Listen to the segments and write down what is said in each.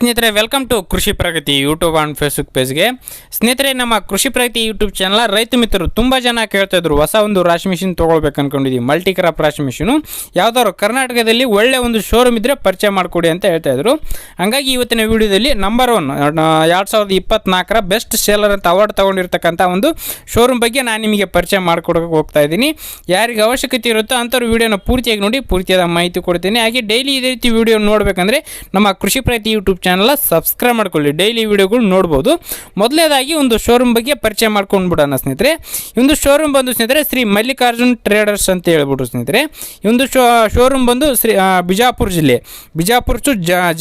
ಸ್ನೇಹಿತರೆ welcome to Krishi Pragati YouTube and Facebook ಪೇಜ್ಗೆ ಸ್ನೇಹಿತರೆ, ನಮ್ಮ ಕೃಷಿ ಪ್ರಗತಿ ಯೂಟ್ಯೂಬ್ ಚಾನಲ್ ರೈತ ಮಿತ್ರರು ತುಂಬ ಜನ ಕೇಳ್ತಾ ಇದ್ರು, ಹೊಸ ಒಂದು ರಾಶಿ ಮಿಷಿನ್ ತೊಗೊಳ್ಬೇಕು ಅಂದ್ಕೊಂಡಿದ್ದೀವಿ ಮಲ್ಟಿ ಕ್ರಾಪ್ ರಾಶಿ ಮಿಷಿನು ಯಾವ್ದಾದ್ರು ಕರ್ನಾಟಕದಲ್ಲಿ ಒಳ್ಳೆ ಒಂದು ಶೋರೂಮ್ ಇದ್ದರೆ ಪರಿಚಯ ಮಾಡಿಕೊಡಿ ಅಂತ ಹೇಳ್ತಾ ಇದ್ರು. ಹಾಗಾಗಿ ಇವತ್ತಿನ ವಿಡಿಯೋದಲ್ಲಿ ನಂಬರ್ ಒನ್ ಎರಡು ಸಾವಿರದ ಇಪ್ಪತ್ನಾಲ್ಕರ ಬೆಸ್ಟ್ ಸೇಲರ್ ಅಂತ ಅವಾರ್ಡ್ ತೊಗೊಂಡಿರ್ತಕ್ಕಂಥ ಒಂದು ಶೋರೂಮ್ ಬಗ್ಗೆ ನಾನು ನಿಮಗೆ ಪರಿಚಯ ಮಾಡಿಕೊಡೋಕೆ ಹೋಗ್ತಾ ಇದ್ದೀನಿ. ಯಾರಿಗೆ ಅವಶ್ಯಕತೆ ಇರುತ್ತೋ ಅಂಥವ್ರು ವಿಡಿಯೋನ ಪೂರ್ತಿಯಾಗಿ ನೋಡಿ, ಪೂರ್ತಿಯಾದ ಮಾಹಿತಿ ಕೊಡ್ತೀನಿ. ಹಾಗೆ ಡೈಲಿ ಇದೇ ರೀತಿ ವಿಡಿಯೋ ನೋಡಬೇಕಂದ್ರೆ ನಮ್ಮ ಕೃಷಿ ಪ್ರಗತಿ ಯೂಟ್ಯೂಬ್ ಸಬ್ಸ್ಕ್ರೈಬ್ ಮಾಡ್ಕೊಳ್ಳಿ. ಡೈಲಿ ವಿಡಿಯೋಗಳು ನೋಡ್ಬೋದು. ಮೊದಲೇದಾಗಿ ಒಂದು ಶೋರೂಮ್ ಬಗ್ಗೆ ಪರಿಚಯ ಮಾಡ್ಕೊಂಡು ಬಿಡೋಣ ಸ್ನೇಹಿತರೆ. ಒಂದು ಶೋರೂಮ್ ಬಂದು ಸ್ನೇಹಿತರೆ ಶ್ರೀ ಮಲ್ಲಿಕಾರ್ಜುನ್ ಟ್ರೇಡರ್ಸ್ ಅಂತ ಹೇಳ್ಬಿಟ್ಟು ಸ್ನೇಹಿತರೆ. ಒಂದು ಶೋರೂಮ್ ಬಂದು ಶ್ರೀ ಬಿಜಾಪುರ ಜಿಲ್ಲೆ. ಬಿಜಾಪುರ ಟು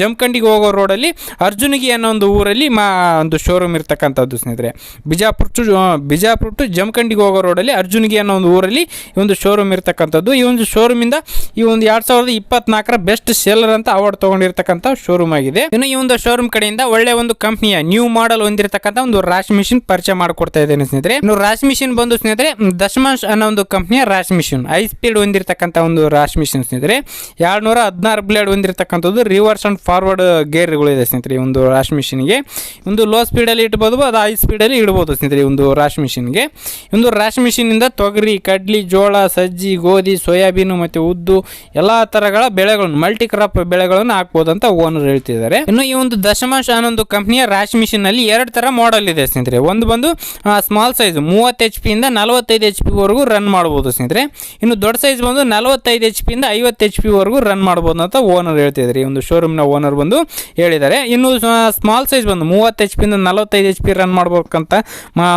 ಜಮಖಂಡಿಗೆ ಹೋಗೋ ರೋಡಲ್ಲಿ ಅರ್ಜುನಿಗೆ ಅನ್ನೋ ಒಂದು ಊರಲ್ಲಿ ಮಾ, ಒಂದು ಶೋರೂಮ್ ಇರ್ತಕ್ಕಂಥದ್ದು ಸ್ನೇಹಿತರೆ. ಬಿಜಾಪುರ ಟು ಬಿಜಾಪುರ ಟು ಜಮಖಂಡಿಗೆ ಹೋಗೋ ರೋಡಲ್ಲಿ ಅರ್ಜುನಿಗೆ ಅನ್ನೋ ಒಂದು ಊರಲ್ಲಿ ಈ ಒಂದು ಶೋರೂಮ್ ಇರ್ತಕ್ಕಂಥದ್ದು. ಈ ಒಂದು ಶೋರೂಮಿಂದ ಈ ಒಂದು ಎರಡು ಸಾವಿರದ ಇಪ್ಪತ್ನಾಲ್ಕರ ಬೆಸ್ಟ್ ಸೇಲರ್ ಅಂತ ಅವಾರ್ಡ್ ತೊಗೊಂಡಿರ್ತಕ್ಕಂಥ ಶೋರೂಮ್ ಆಗಿದೆ. ಇನ್ನು ಈ ಒಂದು ಶೋರೂಮ್ ಕಡೆಯಿಂದ ಒಳ್ಳೆ ಒಂದು ಕಂಪ್ನಿಯ ನ್ಯೂ ಮಾಡೆಲ್ ಹೊಂದಿರತಕ್ಕಂಥ ಒಂದು ರಾಶ್ ಮಿಷಿನ್ ಪರಿಚಯ ಮಾಡಿಕೊಡ್ತಾ ಇದ್ದೇನೆ ಸ್ನೇಹಿತರೆ. ಇನ್ನು ರಾಶ್ ಮಿಷಿನ್ ಬಂದು ಸ್ನೇಹಿತರೆ ದಶಮಾಂಶ್ ಅನ್ನೋ ಒಂದು ಕಂಪ್ನಿಯ ರಾಶ್ ಮಿಷಿನ್ ಹೈ ಸ್ಪೀಡ್ ಹೊಂದಿರತಕ್ಕಂಥ ಒಂದು ರಾಶ್ ಮಿಷಿನ್ ಸ್ನೇಹಿತರೆ. ಎರಡು ನೂರ ಹದಿನಾರು ಬ್ಲೇಡ್ ಹೊಂದಿರತಕ್ಕಂಥದ್ದು ರಿವರ್ಸ್ ಅಂಡ್ ಫಾರ್ವರ್ಡ್ ಗೇರ್ಗಳು ಇದೆ ಸ್ನೇಹಿತರೆ ಒಂದು ರಾಶ್ ಮಿಷಿನ್ಗೆ ಒಂದು ಲೋ ಸ್ಪೀಡಲ್ಲಿ ಇಡ್ಬೋದು, ಅದು ಹೈ ಸ್ಪೀಡಲ್ಲಿ ಇಡ್ಬೋದು ಸ್ನೇಹಿತರೆ ಒಂದು ರಾಶ್ ಮಿಷಿನ್ಗೆ ಒಂದು ರಾಶ್ ಮಿಷಿನಿಂದ ತೊಗರಿ, ಕಡ್ಲಿ, ಜೋಳ, ಸಜ್ಜಿ, ಗೋಧಿ, ಸೋಯಾಬೀನು ಮತ್ತು ಉದ್ದು ಎಲ್ಲ ತರಗಳ ಬೆಳೆಗಳನ್ನು ಮಲ್ಟಿ ಕ್ರಾಪ್ ಬೆಳೆಗಳನ್ನು ಹಾಕ್ಬೋದು ಅಂತ ಓನರ್ ಹೇಳ್ತಿದ್ದಾರೆ. ಇನ್ನು ಈ ಒಂದು ದಶಮಾಂಶ ಅನ್ನೊಂದು ಕಂಪ್ನಿಯ ರಾಶ್ ಮಿಷಿನ್ನಲ್ಲಿ ಎರಡು ತರ ಮಾಡಲ್ ಇದೆ ಸ್ನೇಹಿತರೆ. ಒಂದು ಬಂದು ಸ್ಮಾಲ್ ಸೈಜ್ ಮೂವತ್ತು ಎಚ್ ಪಿಯಿಂದ ನಲವತ್ತೈದು ಎಚ್ ಪಿ ವರೆಗೂ ರನ್ ಮಾಡ್ಬೋದು ಸ್ನೇಹಿತರೆ. ಇನ್ನು ದೊಡ್ಡ ಸೈಜ್ ಬಂದು ನಲವತ್ತೈದು ಎಚ್ ಪಿಯಿಂದ ಐವತ್ತು ಎಚ್ ಪಿ ವರೆಗೂ ರನ್ ಮಾಡ್ಬೋದು ಅಂತ ಓನರ್ ಹೇಳ್ತಿದ್ದಾರೆ ಈ ಒಂದು ಶೋರೂಮ್ನ ಓನರ್ ಬಂದು ಹೇಳಿದ್ದಾರೆ. ಇನ್ನು ಸ್ಮಾಲ್ ಸೈಜ್ ಬಂದು ಮೂವತ್ತು ಎಚ್ ಪಿಯಿಂದ ನಲವತ್ತೈದು ಎಚ್ ಪಿ ರನ್ ಮಾಡ್ಬೇಕಂತ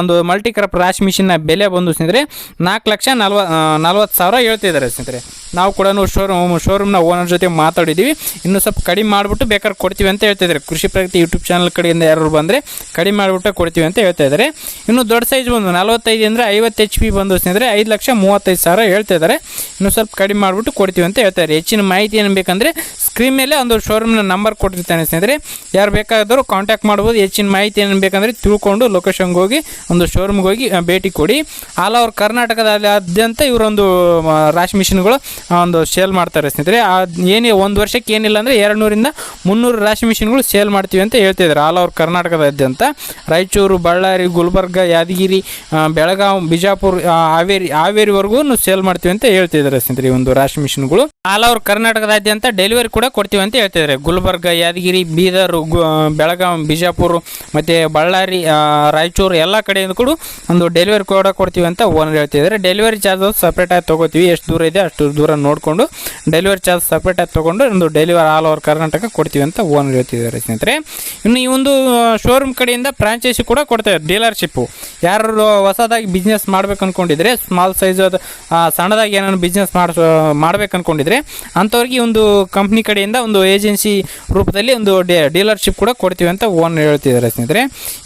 ಒಂದು ಮಲ್ಟಿ ಕ್ರಾಪ್ ರಾಶ್ ಮಿಷಿನ್ನ ಬೆಲೆ ಬಂದು ಸ್ನೇಹಿತರೆ, ನಾಲ್ಕು ಲಕ್ಷ ನಲ್ವ ನಲ್ವತ್ತು ಸಾವಿರ ಹೇಳ್ತಿದ್ದಾರೆ ಸ್ನೇಹಿತರೆ. ನಾವು ಕೂಡ ಶೋರೂಮ್ ಶೋರೂಮ್ನ ಓನರ್ ಜೊತೆ ಮಾತಾಡಿದ್ದೀವಿ. ಇನ್ನು ಸ್ವಲ್ಪ ಕಡಿಮೆ ಮಾಡಿಬಿಟ್ಟು ಬೇಕಾದ್ರೆ ಕೊಡ್ತೀವಿ ಅಂತ ಹೇಳ್ತಿದ್ದಾರೆ ಕೃಷಿ ಪ್ರಗತಿ ಯೂಟ್ಯೂಬ್ ಚಾನಲ್ ಕಡೆಯಿಂದ ಯಾರು ಬಂದರೆ ಕಡಿಮೆ ಮಾಡಿಬಿಟ್ಟು ಕೊಡ್ತೀವಿ ಅಂತ ಹೇಳ್ತಾ ಇದ್ದಾರೆ. ಇನ್ನು ದೊಡ್ಡ ಸೈಜ್ ಬಂದು ನಲವತ್ತೈದು ಅಂದರೆ ಐವತ್ತು ಎಚ್ ಪಿ ಬಂದು ಸ್ನೇಹಿತರೆ ಐದು ಲಕ್ಷ ಮೂವತ್ತೈದು ಸಾವಿರ ಹೇಳ್ತಾ ಇದ್ದಾರೆ. ಇನ್ನು ಸ್ವಲ್ಪ ಕಡಿಮೆ ಮಾಡಿಬಿಟ್ಟು ಕೊಡ್ತೀವಿ ಅಂತ ಹೇಳ್ತಾರೆ ಹೆಚ್ಚಿನ ಮಾಹಿತಿ ಏನು ಬೇಕಂದರೆ ಸ್ಕ್ರೀನ್ ಮೇಲೆ ಒಂದು ಶೋರೂಮ್ನ ನಂಬರ್ ಕೊಟ್ಟಿರ್ತಾನೆ ಸ್ನೇಹಿತರೆ. ಯಾರು ಬೇಕಾದರೂ ಕಾಂಟ್ಯಾಕ್ಟ್ ಮಾಡ್ಬೋದು. ಹೆಚ್ಚಿನ ಮಾಹಿತಿ ಏನು ಬೇಕಂದರೆ ತಿಳ್ಕೊಂಡು ಲೊಕೇಶನ್ಗೆ ಹೋಗಿ ಒಂದು ಶೋರೂಮ್ಗೆ ಹೋಗಿ ಭೇಟಿ ಕೊಡಿ. ಆಲ್ ಓವರ್ ಕರ್ನಾಟಕದಾದ್ಯಂತ ಇವರೊಂದು ರಾಶಿ ಮಿಷಿನ್ಗಳು ಒಂದು ಸೇಲ್ ಮಾಡ್ತಾರೆ ಸ್ನೇಹಿತರೆ. ಏನೇ ಒಂದು ವರ್ಷಕ್ಕೆ ಏನಿಲ್ಲ ಅಂದರೆ ಎರಡು ನೂರಿಂದ ಮುನ್ನೂರು ರಾಶಿ ಮಿಷಿನ್ಗಳು ಸೇಲ್ ಮಾಡ್ತೀವಿ ಅಂತ ಹೇಳ್ತಿದ್ದಾರೆ ಆಲ್ ಓವರ್ ಕರ್ನಾಟಕದಾದ್ಯಂತ. ರಾಯಚೂರು, ಬಳ್ಳಾರಿ, ಗುಲ್ಬರ್ಗ, ಯಾದಗಿರಿ ಬೆಳಗಾವಿ, ಬಿಜಾಪುರ್ ಹಾವೇರಿ, ಹಾವೇರಿವರೆಗೂ ಸೇಲ್ ಮಾಡ್ತೀವಿ ಅಂತ ಹೇಳ್ತಿದ್ದಾರೆ ಸ್ನೇಹಿತರೆ ಈ ಒಂದು ರಾಶಿ ಮಿಷಿನ್ಗಳು ಆಲ್ ಓವರ್ ಕರ್ನಾಟಕದಾದ್ಯಂತ ಡೆಲಿವರಿ ಕೂಡ ಕೊಡ್ತೀವಿ ಅಂತ ಹೇಳ್ತಿದ್ದಾರೆ. ಗುಲ್ಬರ್ಗ, ಯಾದಗಿರಿ, ಬೀದರ್ ಬೆಳಗಾಂ, ಬಿಜಾಪುರ ಮತ್ತು ಬಳ್ಳಾರಿ ರಾಯಚೂರು ಎಲ್ಲ ಕಡೆಯಿಂದ ಕೂಡ ಒಂದು ಡೆಲಿವರಿ ಕೂಡ ಕೊಡ್ತೀವಿ ಅಂತ ಓನರ್ ಹೇಳ್ತಿದ್ದಾರೆ. ಡೆಲಿವರಿ ಚಾರ್ಜ್ ಸಪ್ರೇಟಾಗಿ ತೊಗೋತೀವಿ. ಎಷ್ಟು ದೂರ ಇದೆ ಅಷ್ಟು ದೂರ ನೋಡಿಕೊಂಡು ಡೆಲಿವರಿ ಚಾರ್ಜ್ ಸಪ್ರೇಟಾಗಿ ತೊಗೊಂಡು ಒಂದು ಡೆಲಿವರಿ ಆಲ್ ಓವರ್ ಕರ್ನಾಟಕ ಕೊಡ್ತೀವಿ ಅಂತ ಓನರ್ ಹೇಳ್ತಿದ್ದಾರೆ ಸ್ನೇಹಿತರೆ. ಇನ್ನು ಈ ಒಂದು ಶೋರೂಮ್ ಕಡೆಯಿಂದ ಫ್ರಾಂಚೈಸಿ ಕೂಡ ಕೊಡ್ತಾರೆ ಡೀಲರ್ಶಿಪ್ಪು ಯಾರು ಹೊಸದಾಗಿ ಬಿಸ್ನೆಸ್ ಮಾಡ್ಬೇಕು ಅಂದ್ಕೊಂಡಿದ್ರೆ ಸ್ಮಾಲ್ ಸೈಜ್ ಸಣ್ಣದಾಗಿ ಏನಾದ್ರು ಬಿಸ್ನೆಸ್ ಮಾಡ್ ಮಾಡ್ಬೇಕು ಅಂದ್ಕೊಂಡಿದ್ರೆ ಅಂಥವ್ರಿಗೆ ಒಂದು ಕಂಪ್ನಿ ಕಡೆಯಿಂದ ಒಂದು ಏಜೆನ್ಸಿ ರೂಪದಲ್ಲಿ ಒಂದು ಡೀಲರ್ಶಿಪ್ ಕೂಡ ಕೊಡ್ತೀವಿ ಅಂತ ಓನ್ ಹೇಳ್ತಿದ್ದಾರೆ ಸ್ನೇಹಿತರೆ.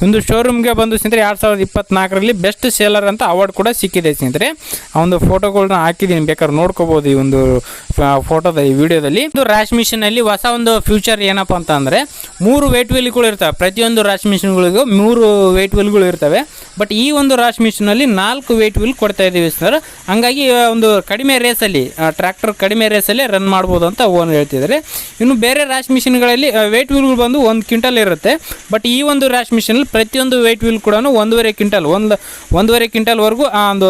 ಒಂದು ಶೋರೂಮ್ಗೆ ಬಂದು ಸ್ನೇಹಿತರೆ, ಎರಡು ಸಾವಿರದ ಇಪ್ಪತ್ನಾಲ್ಕರಲ್ಲಿ ಬೆಸ್ಟ್ ಸೇಲರ್ ಅಂತ ಅವಾರ್ಡ್ ಕೂಡ ಸಿಕ್ಕಿದೆ ಸ್ನೇಹಿತರೆ. ಆ ಒಂದು ಫೋಟೋಗಳನ್ನ ಹಾಕಿದ್ದೀನಿ, ಬೇಕಾದ್ರೆ ನೋಡ್ಕೋಬೋದು ಈ ಒಂದು ಫೋಟೋದ ಈ ವಿಡಿಯೋದಲ್ಲಿ. ಇದು ರಾಶ್ ಮಿಷಿನಲ್ಲಿ ಹೊಸ ಒಂದು ಫ್ಯೂಚರ್ ಏನಪ್ಪ ಅಂತ ಅಂದ್ರೆ ಮೂರು ವೇಟ್ ವೀಲ್ಗಳು ಇರ್ತವೆ. ಪ್ರತಿಯೊಂದು ರಾಶ್ ಮಿಷಿನ್ಗಳಿಗೂ ಮೂರು ವೇಟ್ ವೀಲ್ಗಳು ಇರ್ತವೆ. ಬಟ್ ಈ ಒಂದು ರಾಶ್ ಮಿಷಿನಲ್ಲಿ ನಾಲ್ಕು ವೇಟ್ ವೀಲ್ ಕೊಡ್ತಾ ಇದ್ದೀವಿ ಸರ್ ಹಂಗಾಗಿ ಒಂದು ಕಡಿಮೆ ರೇಸಲ್ಲಿ ಟ್ರ್ಯಾಕ್ಟರ್ ಕಡಿಮೆ ರೇಸಲ್ಲಿ ರನ್ ಮಾಡ್ಬೋದು ಅಂತ ಓನ್ ಹೇಳ್ತಿದ್ದಾರೆ. ಇನ್ನು ಬೇರೆ ರಾಶ್ ಮಿಷಿನ್ಗಳಲ್ಲಿ ವೇಟ್ ವೀಲ್ಗಳು ಬಂದು ಒಂದು ಕ್ವಿಂಟಲ್ ಇರುತ್ತೆ. ಬಟ್ ಈ ಒಂದು ರಾಶ್ ಮಿಷಿನಲ್ಲಿ ಪ್ರತಿಯೊಂದು ವೇಟ್ ವೀಲ್ ಕೂಡ ಒಂದೂವರೆ ಕ್ವಿಂಟಲ್, ಒಂದು, ಒಂದೂವರೆ ಕ್ವಿಂಟಲ್ವರೆಗೂ ಆ ಒಂದು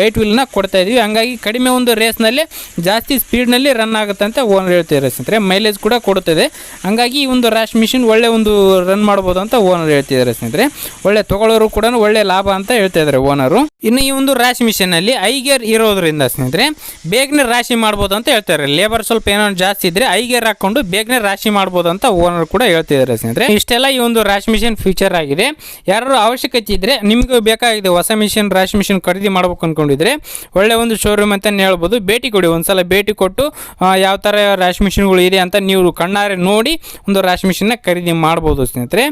ವೇಟ್ ವೀಲ್ನ ಕೊಡ್ತಾ ಇದೀವಿ. ಹಂಗಾಗಿ ಕಡಿಮೆ ಒಂದು ರೇಸ್ನಲ್ಲಿ ಜಾಸ್ತಿ ಸ್ಪೀಡ್ನಲ್ಲಿ ರನ್ ಆಗುತ್ತೆ ಅಂತ ಓನರ್ ಹೇಳ್ತಿದ್ದಾರೆ ಸ್ನೇಹಿತರೆ. ಮೈಲೇಜ್ ಕೂಡ ಕೊಡುತ್ತದೆ. ಹಂಗಾಗಿ ಈ ಒಂದು ರಾಶ್ ಮಿಷಿನ್ ಒಳ್ಳೆ ಒಂದು ರನ್ ಮಾಡ್ಬೋದು ಅಂತ ಓನರ್ ಹೇಳ್ತಿದ್ದಾರೆ ಸ್ನೇಹಿತರೆ. ಒಳ್ಳೆ ತಗೊಳ್ಳೋರು ಕೂಡ ಒಳ್ಳೆ ಲಾಭ ಅಂತ ಹೇಳ್ತಾ ಇದ್ದಾರೆ ಓನರು ಇನ್ನು ಈ ಒಂದು ರ್ಯಾಶ್ ಮಿಷಿನಲ್ಲಿ ಐಗೇರ್ ಇರೋದ್ರಿಂದ ಸ್ನೇಹಿತರೆ, ಬೇಗನೆ ರಾಶಿ ಮಾಡ್ಬೋದು ಅಂತ ಹೇಳ್ತಾರೆ ಲೇಬರ್ ಸ್ವಲ್ಪ ಏನೋ ಜಾಸ್ತಿ ಇದ್ರೆ ಐಗೇರ್ ಹಾಕೊಂಡು ಬೇಗನೆ ರಾಶಿ ಮಾಡ್ಬೋದು ಅಂತ ಓನರ್ ಕೂಡ ಹೇಳ್ತಿದ್ದಾರೆ ಸ್ನೇಹಿತರೆ. ಇಷ್ಟೆಲ್ಲ ಈ ಒಂದು ರಾಶ್ ಮಿಷಿನ್ ಫೀಚರ್ ಆಗಿದೆ. ಯಾರು ಅವಶ್ಯಕತೆ ಇದ್ರೆ ನಿಮಗೂ ಬೇಕಾಗಿದೆ ಹೊಸ ಮಿಷಿನ್ ರಾಶಿ ಮಿಷಿನ್ ಖರೀದಿ ಮಾಡ್ಬೇಕು ಅನ್ಕೊಂಡಿದ್ರೆ ಒಳ್ಳೆ ಒಂದು ಶೋರೂಮ್ ಅಂತ ಹೇಳ್ಬೋದು. ಭೇಟಿ ಕೊಡಿ. ಒಂದ್ಸಲ ಭೇಟಿ ಕೊಟ್ಟು ಯಾವ ಥರ ರಾಶಿ ಮಿಷಿನ್ಗಳು ಇದೆ ಅಂತ ನೀವು ಕಣ್ಣಾರೆ ನೋಡಿ ಒಂದು ರಾಶಿ ಮಿಷಿನ್ನ ಖರೀದಿ ಮಾಡ್ಬೋದು ಸ್ನೇಹಿತರೆ.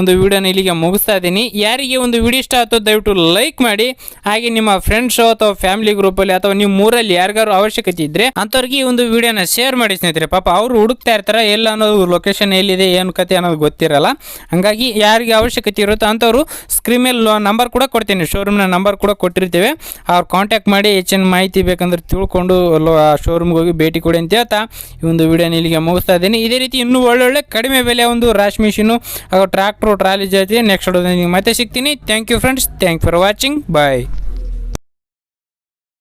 ಒಂದು ವಿಡಿಯೋನ ಇಲ್ಲಿಗೆ ಮುಗಿಸ್ತಾ ಇದ್ದೀನಿ. ಯಾರಿಗೆ ಒಂದು ವಿಡಿಯೋ ಇಷ್ಟ ಆಯ್ತೋ ದಯವಿಟ್ಟು ಲೈಕ್ ಮಾಡಿ. ಹಾಗೆ ನಿಮ್ಮ ಫ್ರೆಂಡ್ಸ್ ಅಥವಾ ಫ್ಯಾಮಿಲಿ ಗ್ರೂಪಲ್ಲಿ ಅಥವಾ ನಿಮ್ಮ ಮೂರಲ್ಲಿ ಯಾರಿಗಾರು ಅವಶ್ಯಕತೆ ಇದ್ರೆ ಅಂಥವ್ರಿಗೆ ಈ ಒಂದು ವಿಡಿಯೋನ ಶೇರ್ ಮಾಡಿ ಸ್ನೇಹಿತರೆ. ಪಾಪ ಅವರು ಹುಡುಕ್ತಾ ಇರ್ತಾರೆ, ಎಲ್ಲ ಅನ್ನೋದು ಲೊಕೇಶನ್ ಎಲ್ಲಿದೆ, ಏನು ಕತೆ ಅನ್ನೋದು ಗೊತ್ತಿರಲ್ಲ. ಹಂಗಾಗಿ ಯಾರಿಗೆ ಅವಶ್ಯಕತೆ ಇರುತ್ತೋ ಅಂಥವ್ರು ಸ್ಕ್ರೀನ್ ಮೇಲೆ ನಂಬರ್ ಕೂಡ ಕೊಡ್ತೀನಿ. ಶೋರೂಮ್ನ ನಂಬರ್ ಕೂಡ ಕೊಟ್ಟಿರ್ತೇವೆ. ಅವ್ರು ಕಾಂಟ್ಯಾಕ್ಟ್ ಮಾಡಿ ಹೆಚ್ಚಿನ ಮಾಹಿತಿ ಬೇಕಂದ್ರೆ ತಿಳ್ಕೊಂಡು ಶೋರೂಮ್ ಶೋರೂಮ್ಗೆ ಹೋಗಿ ಭೇಟಿ ಕೊಡಿ ಅಂತ ಹೇಳ್ತಾ ಈ ಒಂದು ವಿಡಿಯೋನ ಇಲ್ಲಿಗೆ ಮುಗಿಸ್ತಾ ಇದ್ದೀನಿ. ಇದೇ ರೀತಿ ಇನ್ನೂ ಒಳ್ಳೊಳ್ಳೆ ಕಡಿಮೆ ಬೆಲೆ ಒಂದು ರಾಶ್ ಮಿಷಿನು ಹಾಗೂ ಟ್ರ್ಯಾಕ್ಟ್ರು ಟ್ರಾಲಿ ಜಾತಿ ನೆಕ್ಸ್ಟ್ ವಿಡಿಯೋದಲ್ಲಿ ಮತ್ತೆ ಸಿಗ್ತೀನಿ. Thank you friends thank for watching bye